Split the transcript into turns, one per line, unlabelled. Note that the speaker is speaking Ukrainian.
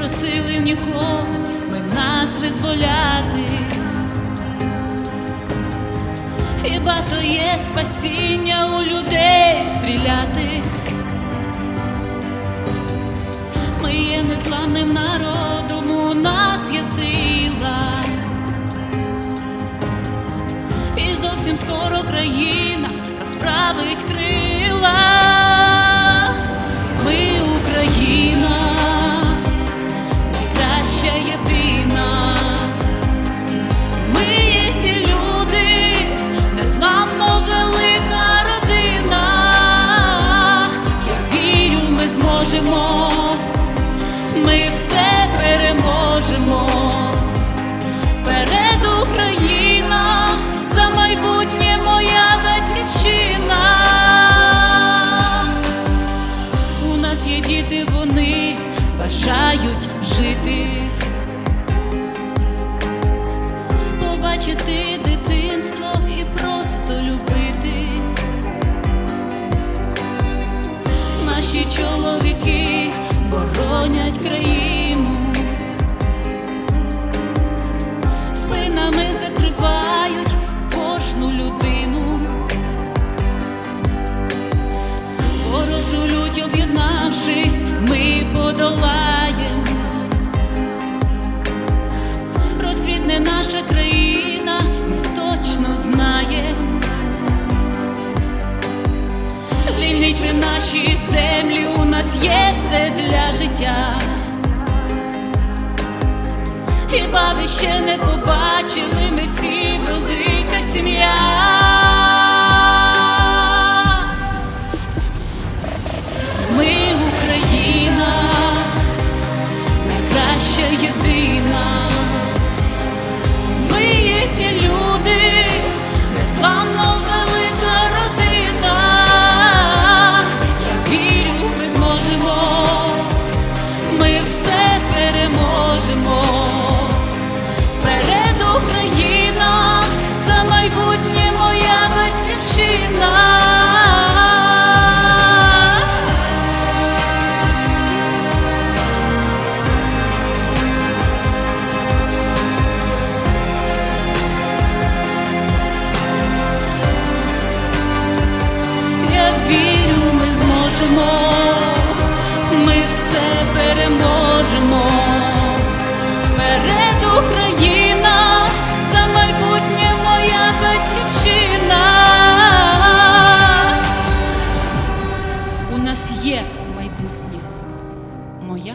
Просили нікого ми нас визволяти. Хіба то є спасіння у людей стріляти? Ми є незламним народом, у нас є сила. І зовсім скоро країна розправить крила. Бажають жити. Побачити дитинство і просто любити. Наші чоловіки боронять країну. спинами закривають кожну людину. Ворожу лють об'єднавшись, ми подолаєм. Наша країна, ми точно знає, Звільніть ви наші землі, у нас є все для життя. Хіба ви ще не побачили, ми всі велика сім'я. переможемо. Перед Україна, за майбутнє моя батьківщина. У нас є майбутнє моя.